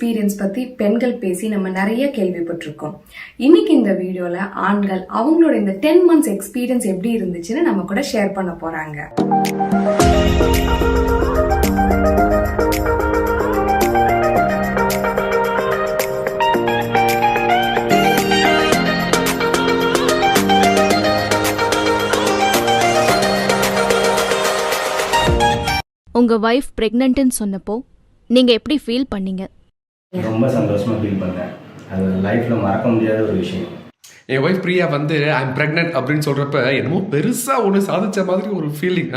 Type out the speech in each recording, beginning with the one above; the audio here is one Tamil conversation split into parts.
எக்ஸ்பீரியன்ஸ் பற்றி பெண்கள் பேசி நம்ம நிறைய கேள்விப்பட்டிருக்கோம். இன்னைக்கு இந்த வீடியோவில் ஆண்கள் அவங்களோட இந்த டென் மந்த்ஸ் எக்ஸ்பீரியன்ஸ் எப்படி இருந்துச்சுன்னு நம்ம கூட ஷேர் பண்ண போகிறாங்க உங்கள் ஒய்ஃப் ப்ரெக்னென்ட்டுன்னு சொன்னப்போ நீங்கள் எப்படி ஃபீல் பண்ணீங்க? ரொம்ப சந்தோஷமா ஃபீல் பண்ணேன். அது லைஃப்பில் மறக்க முடியாத ஒரு விஷயம். என் ஒய்ஃப் பிரியா வந்து ஐம் ப்ரெக்னென்ட் அப்படின்னு சொல்கிறப்ப என்னமோ பெருசாக ஒன்று சாதிச்ச மாதிரி ஒரு ஃபீலிங்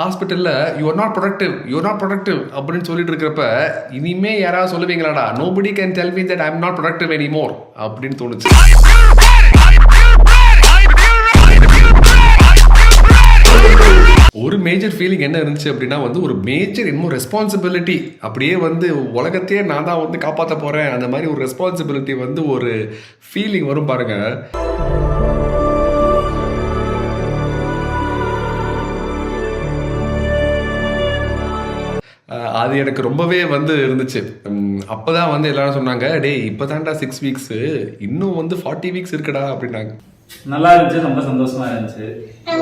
ஹாஸ்பிட்டலில் you're not productive you're not productive அப்படின்னு சொல்லிட்டு இருக்கிறப்ப இனிமே யாராவது சொல்லுவீங்களாடா? Nobody can tell me that I'm not productive any more அப்படின்னு தோணுச்சு. ஒரு மேஜர் ஃபீலிங் என்ன இருந்துச்சு அப்படின்னா வந்து ஒரு மேஜர் இன்னும் ரெஸ்பான்சிபிலிட்டி அப்படியே வந்து உலகத்தையே நான் தான் வந்து காப்பாற்ற போகிறேன் அந்த மாதிரி ஒரு ரெஸ்பான்சிபிலிட்டி வந்து ஒரு ஃபீலிங் வரும் பாருங்கள் அது எனக்கு ரொம்பவே வந்து இருந்துச்சு. அப்போ தான் வந்து எல்லாரும் சொன்னாங்க டேய் இப்போதான்டா சிக்ஸ் வீக்ஸு இன்னும் வந்து ஃபார்ட்டி வீக்ஸ் இருக்குடா அப்படின்னாங்க. நல்லா இருந்துச்சு ரொம்ப சந்தோஷமாக இருந்துச்சு.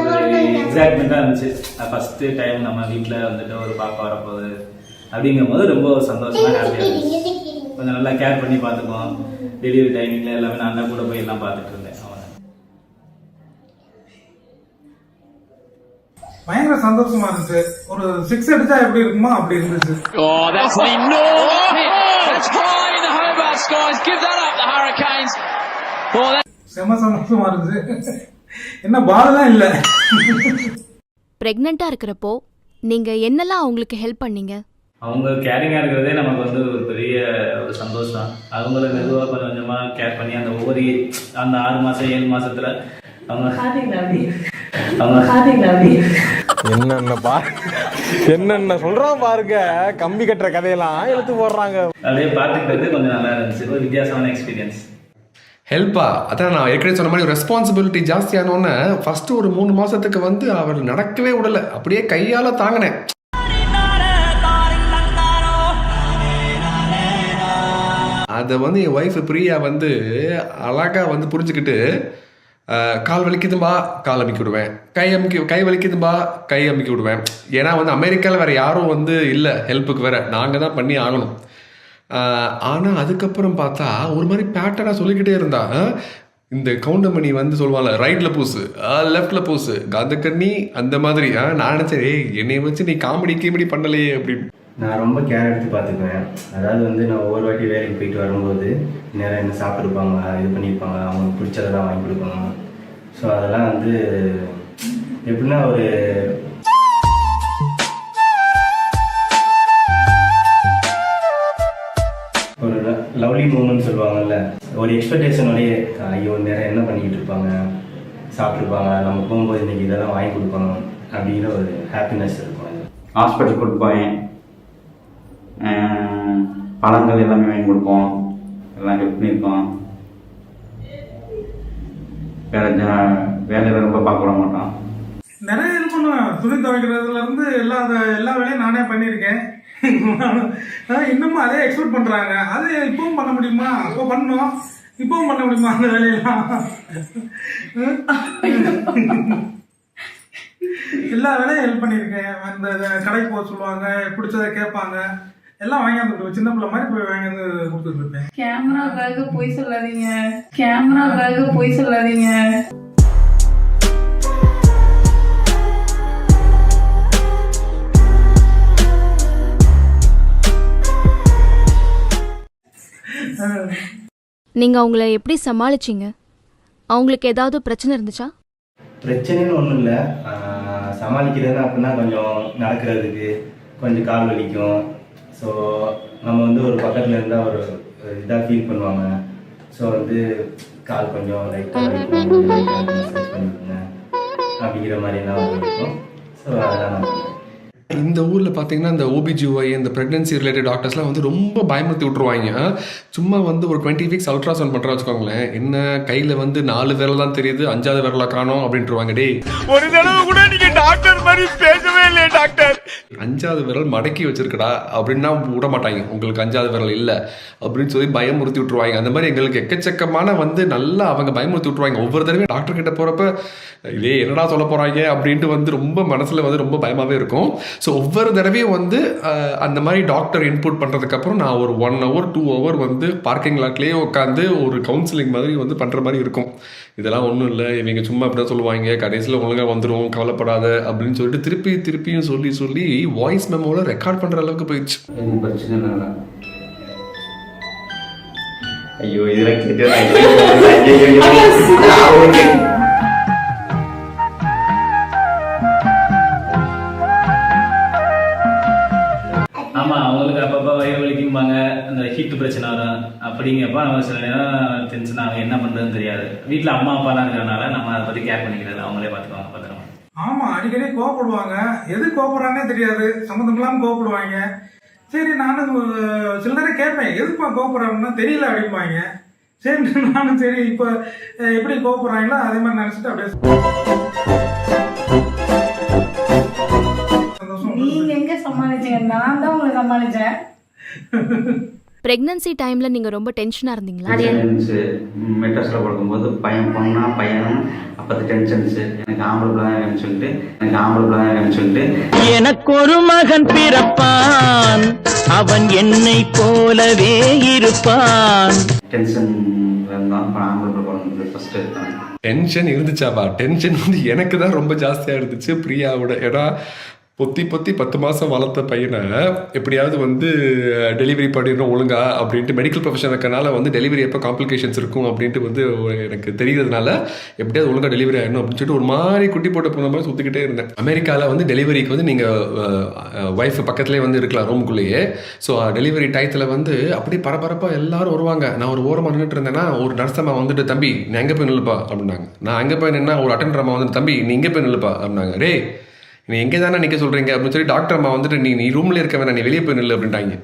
ஒரு எக்ஸைட்மெண்ட்டாக இருந்துச்சு ஃபர்ஸ்ட் டைம் நம்ம வீட்டில் வந்துட்டு ஒரு பாப்பா வரப்போகுது. அப்படிங்கும் போது ரொம்ப சந்தோஷமா ஹாப்பியாக இருந்துச்சு. கொஞ்சம் நல்லா கேர் பண்ணி பார்த்துக்குவோம். டெலிவரி டைமிங்கில் எல்லாமே நான் தான் கூட போய் எல்லாம் பார்த்துட்டு இருந்தேன். அவனை பயங்கர சந்தோஷமா இருந்துச்சு. ஒரு சிக்ஸ் அடிச்சா எப்படி இருக்குமோ அப்படி இருந்துச்சு. Oh, that's an enormous hit. That's high in the Hobart skies. Give that up, the Hurricanes. Oh, that செம சந்தோஷமா இருந்துச்சு. என்ன பால்லாம் இல்ல. பிரெக்னண்டா இருக்கிறப்போ நீங்க என்னெல்லாம் அவங்களுக்கு ஹெல்ப் பண்ணீங்க? அவங்க கேரிங்காக இருக்கிறதே நமக்கு வந்து ஒரு பெரிய ஒரு சந்தோஷம். அவங்கள மெதுவாக கொஞ்சம் கொஞ்சமாக கேர் பண்ணி அந்த ஒவ்வொரு அந்த ஆறு மாதம் ஏழு மாசத்துல அவங்க என்னென்ன பா என்னென்ன சொல்றான் பாருங்க. கம்பி கட்டுற கதையெல்லாம் இழுத்து போடுறாங்க. அப்படியே பார்த்துக்கிறது கொஞ்சம் நல்லா இருந்துச்சு. ஒரு வித்தியாசமான எக்ஸ்பீரியன்ஸ் ஹெல்ப்பா அதான் நான் ஏற்கனவே சொன்ன மாதிரி ரெஸ்பான்சிபிலிட்டி ஜாஸ்தியானோன்னே ஃபஸ்ட்டு ஒரு மூணு மாதத்துக்கு வந்து அவர் நடக்கவே விடல. அப்படியே கையால் தாங்கினேன். அதை வந்து என் ஒய்ஃப் பிரியா வந்து அழகாக வந்து புரிஞ்சுக்கிட்டு கால் வலிக்குதும்பா கால் அமுக்கி விடுவேன். கை அமுக்கி கை வலிக்குதும்பா கை அமுக்கி விடுவேன். ஏன்னா வந்து அமெரிக்காவில் வேறு யாரும் வந்து இல்லை ஹெல்ப்புக்கு வேறு. நாங்கள் தான் பண்ணி ஆகணும். ஆனால் அதுக்கப்புறம் பார்த்தா ஒரு மாதிரி பேட்டர்னாக சொல்லிக்கிட்டே இருந்தா. இந்த கவுண்டமணி வந்து சொல்லுவாள் ரைட்டில் பூசு லெஃப்டில் பூசு கந்தக்கண்ணி அந்த மாதிரி. நான் நினச்சேன் ஏய் என்னை வச்சு நீ காமெடி கீமெடி பண்ணலையே அப்படின்னு. நான் ரொம்ப கேர் எடுத்து பார்த்துக்குவேன். அதாவது வந்து நான் ஒவ்வொரு வாட்டி வேலைக்கு போயிட்டு வரும்போது நேரம் என்ன சாப்பிட்ருப்பாங்க இது பண்ணியிருப்பாங்க அவங்களுக்கு பிடிச்சதெல்லாம் வாங்கி கொடுப்பாங்க ஸோ அதெல்லாம் வந்து எப்படின்னா ஒரு லவ்லி மூமெண்ட் சொல்லுவாங்கல்ல. ஒரு எக்ஸ்பெக்டேஷனோடய ஐயோ நேரம் என்ன பண்ணிக்கிட்டு இருப்பாங்க? சாப்பிட்ருப்பாங்க நம்ம போகும்போது இன்னைக்கு இதெல்லாம் வாங்கி கொடுப்பாங்க அப்படிங்கிற ஒரு ஹாப்பினஸ் இருக்கும் ஹாஸ்பிட்டல் கூட்டு போவேன் பழங்கள் எல்லாமே வாங்கி கொடுப்போம். எல்லாம் ஹெல்ப் பண்ணியிருக்கோம். வேற ஜ- வேலையில ரொம்ப பார்க்க விட மாட்டோம். நிறைய இது பண்ணுவேன். துணி துவைக்கிறதுல இருந்து எல்லா எல்லா வேலையும் நானே பண்ணியிருக்கேன். இன்னமும் அதே எக்ஸ்பெக்ட் பண்றாங்க. அது இப்பவும் பண்ண முடியுமா? அப்போ பண்ணோம். இப்பவும் பண்ண முடியுமா அந்த வேலையெல்லாம்? எல்லா வேலையும் ஹெல்ப் பண்ணியிருக்கேன். அந்த கடைக்கு போக சொல்லுவாங்க பிடிச்சதை கேட்பாங்க. எல்லாம் வாங்கி வந்து சின்ன பிள்ளை மாதிரி போய் வாங்கி வந்து கொடுத்துட்டு இருப்பேன். கேமராக்காக போய் சொல்லாதீங்க. கேமராக்காக பொய் சொல்லாதீங்க. நீங்க அவங்கள எப்படி சமாளிச்சீங்க? அவங்களுக்கு ஏதாவது பிரச்சனை இருந்துச்சா? பிரச்சனைன்னு ஒன்றும் இல்லை. சமாளிக்கிறதுனா அப்படின்னா கொஞ்சம் நடக்கிறதுக்கு கொஞ்சம் கால் வலிக்கும். ஸோ நம்ம வந்து ஒரு பக்கத்தில் இருந்தால் ஒரு இதாக ஃபீல் பண்ணுவாங்க. ஸோ வந்து கால் கொஞ்சம் லைட்டாக வலிக்கும் மசாஜ் பண்ணிவிடுங்க அப்படிங்கிற மாதிரிலாம் இருக்கும் ஸோ அதெல்லாம் நான் இந்த ஊரில் பார்த்தீங்கன்னா இந்த ஓபிஜிஒய் இந்த ப்ரெக்னன்சி ரிலேட்டட் டாக்டர்ஸ்லாம் வந்து ரொம்ப பயமுறுத்தி விட்ருவாங்க சும்மா வந்து ஒரு டுவெண்ட்டி வீக்ஸ் அல்ட்ராசவுண்ட் பண்ணுறா வச்சுக்கோங்களேன். என்ன கையில் வந்து நாலு விரல் தான் தெரியுது அஞ்சாவது விரலா காணோம் அப்படின்ட்டுருவாங்க டேய். ஒரு தடவை கூட நீங்க டாக்டர் மாதிரி பேசவே இல்லையே டாக்டர் அஞ்சாவது விரல் மடக்கி வச்சிருக்கடா அப்படின்னா விட மாட்டாங்க. உங்களுக்கு அஞ்சாவது விரல் இல்லை அப்படின்னு சொல்லி பயமுறுத்தி விட்டுருவாங்க. அந்த மாதிரி எங்களுக்கு எக்கச்சக்கமான வந்து நல்லா அவங்க பயமுறுத்தி விட்டுருவாங்க. ஒவ்வொரு தடவையும் டாக்டர் கிட்ட போகிறப்ப இதே என்னடா சொல்ல போகிறாங்க அப்படின்ட்டு வந்து ரொம்ப மனசில் வந்து ரொம்ப பயமாகவே இருக்கும். ஸோ ஒவ்வொரு தடவையும் வந்து அந்த மாதிரி டாக்டர் இன்புட் பண்ணுறதுக்கப்புறம் நான் ஒரு ஒன் ஹவர் டூ ஹவர் வந்து பார்க்கிங் லாட்லேயே உட்காந்து ஒரு கவுன்சிலிங் மாதிரி வந்து பண்ணுற மாதிரி இருக்கும். இதெல்லாம் ஒன்றும் இல்லை. இவங்க சும்மா அப்படி தான் சொல்லுவாங்க. கடைசியில் ஒழுங்காக வந்துடும் கவலைப்படாத அப்படின்னு சொல்லிட்டு திருப்பி திருப்பியும் சொல்லி சொல்லி வாய்ஸ் மெமோவில் ரெக்கார்ட் பண்ணுற அளவுக்கு போயிடுச்சு. ஐயோ இதெல்லாம் கேட்டு பிரச்சனை வரும். அப்படிங்கப்ப நம்ம சில நேரம் டென்ஷன் ஆகும் என்ன பண்றதுன்னு தெரியாது. வீட்டில் அம்மா அப்பாலாம் இருக்கிறதுனால நம்ம அதை பத்தி கேர் பண்ணிக்கிறது அவங்களே பார்த்துக்குவாங்க பத்திரமா. ஆமா அடிக்கடி கோவப்படுவாங்க. எது கோவப்படுறாங்கன்னே தெரியாது. சம்மந்தம் இல்லாம கோவப்படுவாங்க. சரி நானும் சில நேரம் கேட்பேன். எதுப்பா கோவப்படுறாங்கன்னா தெரியல அப்படிம்பாங்க. சரி நானும் சரி இப்போ எப்படி கோவப்படுறாங்களோ அதே மாதிரி நினைச்சிட்டு அப்படியே நீங்க எங்க சமாளிச்சீங்க? நான் தான் உங்களை சமாளிச்சேன். பிரெக்னன்சி டைம்ல நீங்க ரொம்ப டென்ஷனா இருந்தீங்களா? இருந்துச்சு மெட்ராஸில் படுக்கும்போது பையன் பொண்ணா பையனும் அப்போது டென்ஷன் இருந்துச்சு எனக்கு ஆம்பளை பிள்ளை தான் வேணும்னு சொல்லிட்டு எனக்கு ஆம்பளை பிள்ளை தான் வேணும்னு சொல்லிட்டு. எனக்கு ஒரு மகன் பிறப்பான். அவன் என்னை போலவே இருப்பான். டென்ஷன் அப்புறம் ஆம்பளை பிள்ளை பிறந்தது எடுத்தேன். டென்ஷன் இருந்துச்சாப்பா? டென்ஷன் வந்து எனக்கு தான் ரொம்ப ஜாஸ்தியாக இருந்துச்சு. பிரியாவோட ஏன்னா பொத்தி பொத்தி பத்து மாதம் வளர்த்த பையனை எப்படியாவது வந்து டெலிவரி பண்ணிடணும் ஒழுங்கா அப்படின்ட்டு மெடிக்கல் ப்ரொஃபஷன் இருக்கனால வந்து டெலிவரி எப்போ காம்ப்ளிகேஷன்ஸ் இருக்கும் அப்படின்ட்டு வந்து எனக்கு தெரியறதுனால எப்படியாவது ஒழுங்கா டெலிவரி ஆகணும் அப்படின்னு சொல்லிட்டு ஒரு மாதிரி குட்டி போட்ட போன மாதிரி சுற்றிக்கிட்டே இருந்தேன். அமெரிக்காவில் வந்து டெலிவரிக்கு வந்து நீங்கள் ஒய்ஃப் பக்கத்துலேயே வந்து இருக்கலாம் ரூமுக்குள்ளேயே ஸோ டெலிவரி டயத்தில் வந்து அப்படியே பரபரப்பாக எல்லாரும் வருவாங்க. நான் ஒரு ஓரமாக நின்றுட்டு இருந்தேன்னா ஒரு நர்ஸ் அம்மா வந்துட்டு தம்பி நீ எங்கே போய் நில்லுப்பா? அப்படின்னாங்க. நான் அங்கே போய் நின்னா ஒரு அட்டெண்டர் அம்மா வந்துட்டு தம்பி நீ இங்கே போய் நில்லுப்பா? அப்படின்னாங்க. டேய் நீ எங்கே தானே நிற்க சொல்கிறீங்க அப்படின்னு சொல்லி டாக்டர் அம்மா வந்துட்டு நீ நீ ரூம்ல இருக்க வேணாம் நீ வெளியே போய் நில்லு அப்படின்ட்டாங்க.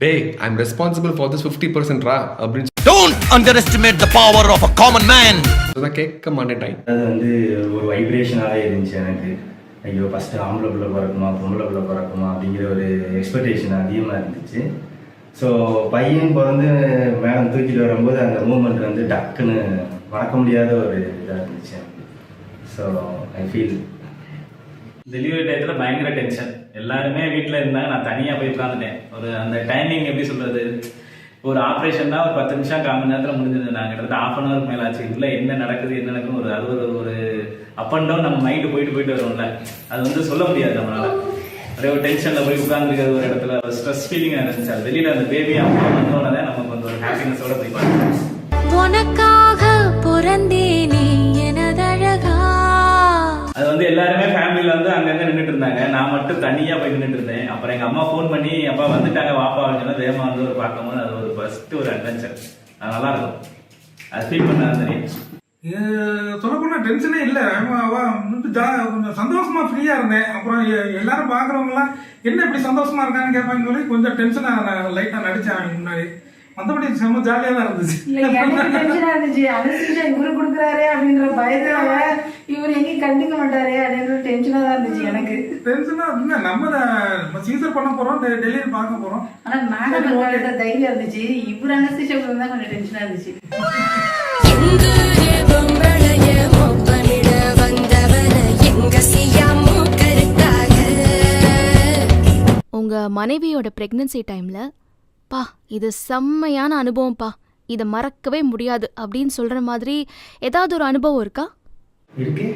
டேய் I am responsible for this fifty பர்சன்ட்ரா அப்படின்னு Don't underestimate the power of a common man. சொல்லி தான் கேட்க மாட்டேன்ட்டாங்க. அது வந்து ஒரு வைப்ரேஷனாகவே இருந்துச்சு எனக்கு. ஐயோ ஃபஸ்ட்டு ஆம்பளை பிள்ளை பிறக்குமா பொம்பளை பிள்ளை பிறக்குமா அப்படிங்கிற ஒரு எக்ஸ்பெக்டேஷன் அதிகமாக இருந்துச்சு. ஸோ பையன் பிறந்து மேடம் தூக்கிட்டு வரும்போது அந்த மூமெண்ட் வந்து டக்குன்னு மறக்க முடியாத ஒரு இதாக இருந்துச்சு ஸோ ஐ ஃபீல் டெலிவரி டயத்தில் பயங்கர டென்ஷன் எல்லாருமே வீட்டில் இருந்தாங்க நான் தனியாக போய் உட்காந்துட்டேன் ஒரு அந்த டைமிங் எப்படி சொல்றது? ஒரு ஆப்ரேஷன் தான் ஒரு பத்து நிமிஷம் கால் மணி நேரத்தில் முடிஞ்சது. நாங்கள் கிட்டத்தட்ட ஆஃப் அன் ஹவருக்கு மேலே ஆச்சு. உள்ள என்ன நடக்குது என்ன நடக்குது ஒரு அது ஒரு ஒரு அப் அண்ட் டவுன் நம்ம மைண்டு போயிட்டு போயிட்டு வரும்ல. அது வந்து சொல்ல முடியாது நம்மளால. அப்படியே ஒரு டென்ஷனில் போய் உட்காந்துருக்கிறது ஒரு இடத்துல ஒரு ஸ்ட்ரெஸ் ஃபீலிங் இருந்துச்சு அது வெளியில் அந்த பேபி அம்மா வந்தோடனே நமக்கு வந்து ஒரு ஹாப்பினஸோட போய் பார்க்கலாம் உனக்காக பிறந்தேனே. அது வந்து எல்லாருமே ஃபேமிலியில வந்து அங்கங்க நின்றுட்டு இருந்தாங்க. நான் மட்டும் தனியா போய் நின்றுட்டு இருந்தேன். அப்புறம் எங்க அம்மா ஃபோன் பண்ணி அப்பா வந்துட்டாங்க வாப்பா அப்படின்னு வேகமா வந்து ஒரு பார்க்கும்போது அது ஒரு ஃபர்ஸ்ட் ஒரு அட்வென்ச்சர் அது நல்லா இருக்கும். அது ஃபீல் பண்ண தெரியும். சொல்லப்போனா டென்ஷனே இல்லை. ஜா- கொஞ்சம் சந்தோஷமா ஃப்ரீயா இருந்தேன். அப்புறம் எல்லாரும் பாக்குறவங்க எல்லாம் என்ன இப்படி சந்தோஷமா இருக்கான்னு கேட்பாங்க சொல்லி கொஞ்சம் டென்ஷனா லைட்டா நடிச்சேன் முன்னாடி. மத்தபடி செம்ம ஜாலியா தான் இருந்துச்சு. இல்ல எனக்கு டென்ஷனா இருந்துச்சு. இவரு கொடுக்குறாரே அப்படின்ற பயத்துல இவர் எங்கேயும் கண்டுக்க மாட்டாரே அப்படின்ற டென்ஷனா தான் இருந்துச்சு எனக்கு. டென்ஷனா இருந்தா நம்ம சீசர் பண்ண போறோம் டெலிவரி பார்க்க போறோம். ஆனா மேடம் தைரியம் இருந்துச்சு. இவர் அனஸ்தீஷா தான் கொஞ்சம் டென்ஷனா இருந்துச்சு. உங்க மனைவியோட பிரெக்னன்சி டைம்ல பா இது செம்மையான அனுபவம்ப்பா. இதை மறக்கவே முடியாது அப்படின்னு சொல்ற மாதிரி ஏதாவது ஒரு அனுபவம் இருக்கா? இருக்கு.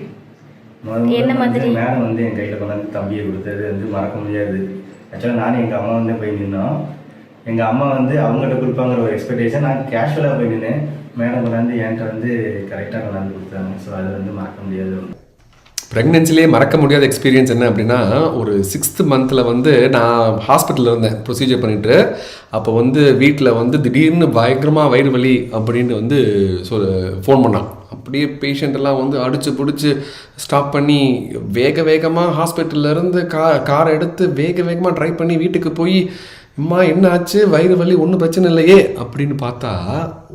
என்ன மாதிரி? மேடம் வந்து என் கையில் கொண்டாந்து தம்பியை கொடுத்தது வந்து மறக்க முடியாது. ஆக்சுவலாக நானும் எங்கள் அம்மா வந்து போய் நின்னோம். எங்கள் அம்மா வந்து அவங்ககிட்ட கொடுப்பாங்கிற ஒரு எக்ஸ்பெக்டேஷன் நான் கேஷுவலாக போய் நின்னேன். மேடம் கொண்டாந்து என்கிட்ட வந்து கரெக்டாக கொண்டாந்து கொடுத்தாங்க. ஸோ அது வந்து மறக்க முடியாது. ஒன்று ப்ரெக்னென்சிலேயே மறக்க முடியாத எக்ஸ்பீரியன்ஸ் என்ன அப்படின்னா ஒரு சிக்ஸ்த்து மந்தில் வந்து நான் ஹாஸ்பிட்டலில் இருந்தேன் ப்ரொசீஜர் பண்ணிட்டு. அப்போ வந்து வீட்டில் வந்து திடீர்னு பயங்கரமாக வயிறு வலி அப்படின்னு வந்து சொல் ஃபோன் பண்ணான். அப்படியே பேஷண்ட்டெல்லாம் வந்து அடித்து பிடிச்சி ஸ்டாப் பண்ணி வேக வேகமாக ஹாஸ்பிட்டல்லேருந்து கா காரை எடுத்து வேக வேகமாக ட்ரை பண்ணி வீட்டுக்கு போய் அம்மா என்ன ஆச்சு வயிறு வலி ஒன்றும் பிரச்சனை இல்லையே? அப்படின்னு பார்த்தா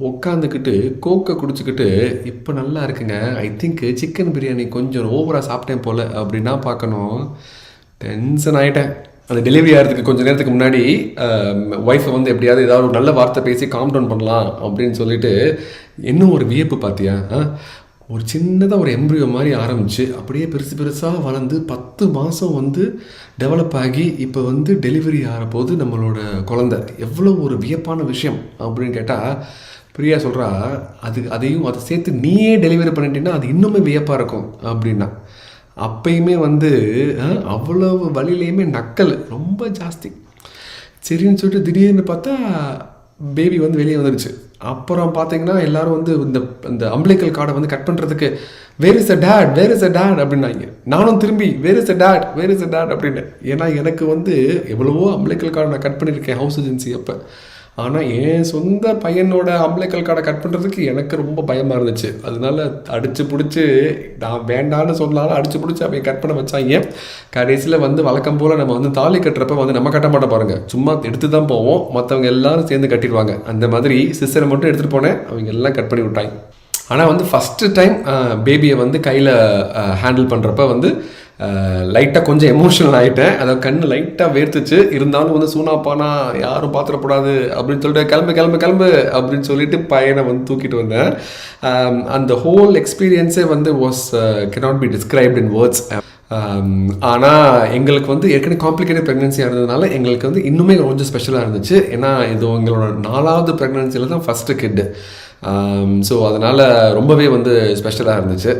உட்காந்துக்கிட்டு கோக்கை குடிச்சுக்கிட்டு இப்போ நல்லா இருக்குங்க. ஐ திங்க் சிக்கன் பிரியாணி கொஞ்சம் ஓவராக சாப்பிட்டேன் போல் அப்படின்னா பார்க்கணும். டென்ஷன் ஆகிட்டேன் அந்த டெலிவரி ஆகிறதுக்கு கொஞ்சம் நேரத்துக்கு முன்னாடி ஒய்ஃபை வந்து எப்படியாவது ஏதாவது ஒரு நல்ல வார்த்தை பேசி காம் டவுன் பண்ணலாம் அப்படின்னு சொல்லிட்டு இன்னும் ஒரு வியப்பு பார்த்தியா? ஒரு சின்னதாக ஒரு எம்ப்ரியோ மாதிரி ஆரம்பிச்சு அப்படியே பெருசு பெருசாக வளர்ந்து பத்து மாதம் வந்து டெவலப் ஆகி இப்போ வந்து டெலிவரி ஆகிறபோது நம்மளோட குழந்தை. எவ்வளோ ஒரு வியப்பான விஷயம் அப்படின்னு கேட்டால் பிரியா சொல்கிறா அது அதையும் அதை சேர்த்து நீயே டெலிவரி பண்ணிட்டீங்கன்னா அது இன்னுமே வியப்பாக இருக்கும் அப்படின்னா. அப்பயுமே வந்து அஹ், அவ்வளவு வழியிலையுமே நக்கல் ரொம்ப ஜாஸ்தி. சரின்னு சொல்லிட்டு திடீர்னு பார்த்தா பேபி வந்து வெளியே வந்துடுச்சு அப்புறம் பார்த்தீங்கன்னா எல்லாரும் வந்து இந்த இந்த அம்பிளிக்கல் கார்டை வந்து கட் பண்ணுறதுக்கு where is a date where is a date அப்படின்னாங்க. நானும் திரும்பி where is a date where is a date அப்படின்னு. ஏன்னா எனக்கு வந்து எவ்வளவோ அம்பிளிக்கல் கார்டை நான் கட் பண்ணியிருக்கேன் ஹவுஸ் ஏஜென்சி அப்போ. ஆனால் என் சொந்த பையனோட அம்பளைக்கல் கார்டை கட் பண்ணுறதுக்கு எனக்கு ரொம்ப பயமாக இருந்துச்சு. அதனால அடித்து பிடிச்சி நான் வேண்டான்னு சொன்னாலும் அடித்து பிடிச்சி அவங்க கட் பண்ண வச்சாங்க கடைசியில் வந்து வழக்கம் போல் நம்ம வந்து தாலி கட்டுறப்ப வந்து நம்ம கட்ட மாட்டோம் பாருங்கள் சும்மா எடுத்து தான் போவோம். மற்றவங்க எல்லாரும் சேர்ந்து கட்டிடுவாங்க. அந்த மாதிரி சிஸ்டரை மட்டும் எடுத்துகிட்டு போனேன். அவங்க எல்லாம் கட் பண்ணி விட்டாங்க. ஆனால் வந்து ஃபஸ்ட்டு டைம் பேபியை வந்து கையில் ஹேண்டில் பண்ணுறப்ப வந்து லைட்டாக கொஞ்சம் எமோஷனல் ஆகிட்டேன் அதை கண்ணு லைட்டாக வேர்த்துச்சு. இருந்தாலும் வந்து சூனாப்பானா யாரும் பார்த்துடக்கூடாது அப்படின்னு சொல்லிட்டு கிளம்பு கிளம்பு கிளம்பு. அப்படின்னு சொல்லிட்டு பையனை வந்து தூக்கிட்டு வந்தேன். அந்த ஹோல் எக்ஸ்பீரியன்ஸே வந்து was cannot be described in words ஆனால் எங்களுக்கு வந்து ஏற்கனவே காம்ப்ளிகேட்டட் ப்ரெக்னென்சியாக இருந்ததுனால எங்களுக்கு வந்து இன்னுமே கொஞ்சம் ஸ்பெஷலாக இருந்துச்சு. ஏன்னா இது எங்களோட நாலாவது ப்ரெக்னென்சியில் தான் ஃபஸ்ட்டு கிட்டு ஸோ அதனால் ரொம்பவே வந்து ஸ்பெஷலாக இருந்துச்சு.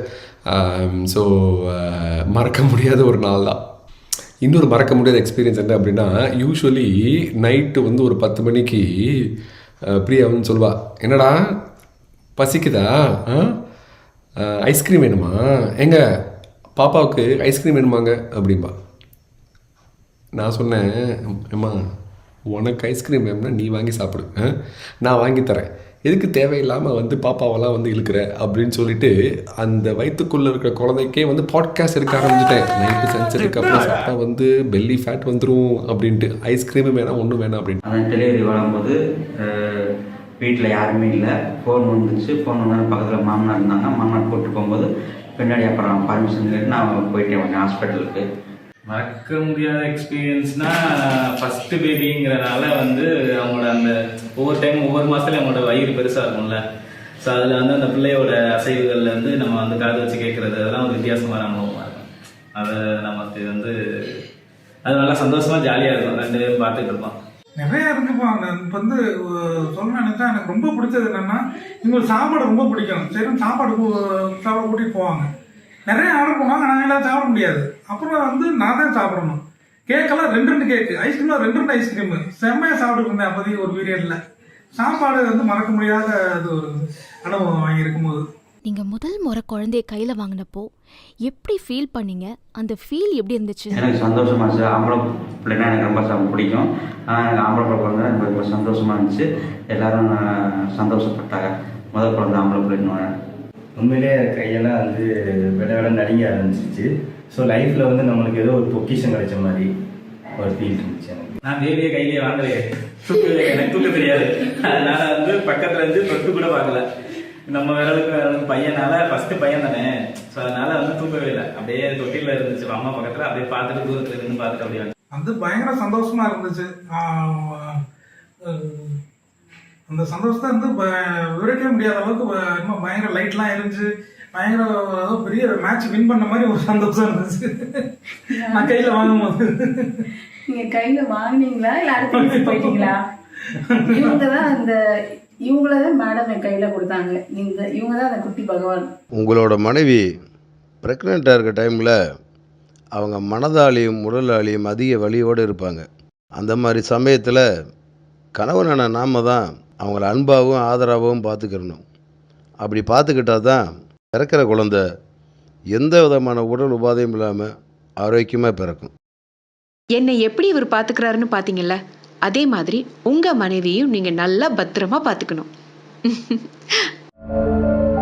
Um, ஸோ uh, மறக்க முடியாத ஒரு நாள் தான். இன்னொரு மறக்க முடியாத எக்ஸ்பீரியன்ஸ் என்ன அப்படின்னா யூஸ்வலி நைட்டு வந்து ஒரு பத்து மணிக்கு uh, பிரியா வந்து சொல்லுவாள் என்னடா பசிக்குதா? ஐஸ்கிரீம் வேணுமா? எங்க பாப்பாவுக்கு ஐஸ்கிரீம் வேணுமாங்க? அப்படிம்பா. நான் சொன்னேன் அம்மா உனக்கு ஐஸ்கிரீம் வேணும்னா நீ வாங்கி சாப்பிடு. ஆ? நான் வாங்கி தரேன். எதுக்கு தேவையில்லாமல் வந்து பாப்பாவெல்லாம் வந்து இழுக்கிற அப்படின்னு சொல்லிட்டு அந்த வயிற்றுக்குள்ளே இருக்கிற குழந்தைக்கே வந்து பாட்காஸ்ட் எடுக்க ஆரம்பிச்சிட்டேன். நைட்டு சென்சருக்கு அப்புறம் சாப்பிட்டா வந்து பெல்லி ஃபேட் வந்துடும் அப்படின்ட்டு. ஐஸ்கிரீமும் வேணாம் ஒன்றும் வேணாம் அப்படின்ட்டு. அந்த டெலிவரி வரும்போது வீட்டில் யாருமே இல்லை. ஃபோன் வந்துச்சு. ஃபோன் வந்து பக்கத்தில் மாமனார் இருந்தாங்க. மாமனார் கூப்பிட்டு போகும்போது பின்னாடி அப்புறம் பர்மிஷன் கேட்டு நான் போயிட்டேன் உடனே ஹாஸ்பிட்டலுக்கு மறக்க முடியாத எக்ஸ்பீரியன்ஸ்னா ஃபர்ஸ்ட் பேபிங்கிறனால வந்து அவங்களோட அந்த ஒவ்வொரு டைம் ஒவ்வொரு மாசத்துலயும் அவங்களோட வயிறு பெருசா இருக்கும்ல. ஸோ அதில் வந்து அந்த பிள்ளையோட அசைவுகள்ல இருந்து நம்ம வந்து காது வச்சு கேட்கறது அதெல்லாம் ஒரு வித்தியாசமான அனுபவமா இருக்கும். அது நமக்கு வந்து அது நல்லா சந்தோஷமா ஜாலியா இருக்கும். ரெண்டு பேரும் பார்த்துட்டு இருப்போம். நிறைய இருக்குப்பா அந்த இப்போ வந்து அஹ், சொல்லணும்னு எனக்கு ரொம்ப பிடிச்சது என்னன்னா இவங்களுக்கு சாப்பாடு ரொம்ப பிடிக்கும். சரி சாப்பாடு சாப்பாடு சாப்பிட கூட்டிட்டு போவாங்க. நிறைய ஆர்டர் பண்ணுவாங்க நாங்கள் எல்லாம் சாப்பிட முடியாது. அப்புறம் வந்து நான் தான் சாப்பிடணும். கேக்கெல்லாம் ரெண்டு ரெண்டு கேக்கு ஐஸ்கிரீம்லாம் ரெண்டு ரெண்டு ஐஸ்கிரீம் செம்மையாக சாப்பிட்டு இருந்தேன் அப்போதைக்கு ஒரு பீரியட்ல சாப்பாடு வந்து மறக்க முடியாத இது ஒரு அனுபவம் வாங்கி இருக்கும்போது. நீங்க முதல் முறை குழந்தைய கையில வாங்கினப்போ எப்படி ஃபீல் பண்ணீங்க? அந்த ஃபீல் எப்படி இருந்துச்சு? எனக்கு சந்தோஷமா இருந்துச்சு. ஆம்பளை பிள்ளைனா எனக்கு ரொம்ப பிடிக்கும். ஆம்பளை பிள்ளை பிறந்தா எனக்கு ரொம்ப சந்தோஷமா இருந்துச்சு. எல்லாரும் சந்தோஷப்பட்டாங்க. முதல் குழந்தை ஆம்பளை பிள்ளைன்னு. உண்மையிலே கையெல்லாம் வந்து விட விட நடுங்க ஆரம்பிச்சிச்சு ஸோ லைஃப்பில் வந்து நம்மளுக்கு ஏதோ ஒரு பொக்கிஷம் கிடைச்ச மாதிரி ஒரு ஃபீல் இருந்துச்சு எனக்கு. நான் பேபியை கையிலேயே வாங்கலையே தூக்கு எனக்கு தூக்க தெரியாது. அதனால வந்து பக்கத்துல இருந்து தொட்டு கூட பார்க்கல நம்ம விரலுக்கு பையனால ஃபர்ஸ்ட் பையன் தானே. ஸோ அதனால வந்து தூக்கவே இல்லை. அப்படியே தொட்டில இருந்துச்சு. அம்மா பக்கத்துல அப்படியே பார்த்துட்டு தூரத்துல இருந்து பார்த்துட்டு அப்படியே வந்தேன். அது பயங்கர சந்தோஷமா இருந்துச்சு. அந்த சந்தோஷத்தை வந்து விவரிக்கவே முடியாத அளவுக்கு ப- இன்னும் பயங்கர லைட்லாம் இருந்துச்சு பயங்கர ஏதோ பெரிய மேட்ச் வின் பண்ண மாதிரி ஒரு சந்தோஷம் இருந்துச்சு. நான் கையில வாங்கும் போது நீங்க கையில வாங்குனீங்களா? இல்ல அடுத்த வீட்டுக்கு போயிட்டீங்களா? இவங்க தான் அந்த இவங்கள தான் மேடம் என் கையில கொடுத்தாங்க. நீங்க இவங்க தான் அந்த குட்டி பகவான். உங்களோட மனைவி ப்ரெக்னெண்ட்டாக இருக்க டைமில் அவங்க மனதாலையும் உடலாலையும் அதிக வலியோடு இருப்பாங்க. அந்த மாதிரி சமயத்தில் கணவனான நாம தான் அவங்கள அன்பாகவும் ஆதரவாகவும் பார்த்துக்கிறணும். அப்படி பார்த்துக்கிட்டா தான் பிறக்கிற குழந்த எந்த விதமான உடல் உபாதையும் இல்லாமல் ஆரோக்கியமாக பிறக்கும். என்னை எப்படி இவர் பார்த்துக்கிறாருன்னு பார்த்தீங்கல்ல அதே மாதிரி உங்கள் மனைவியும் நீங்கள் நல்லா பத்திரமா பார்த்துக்கணும்.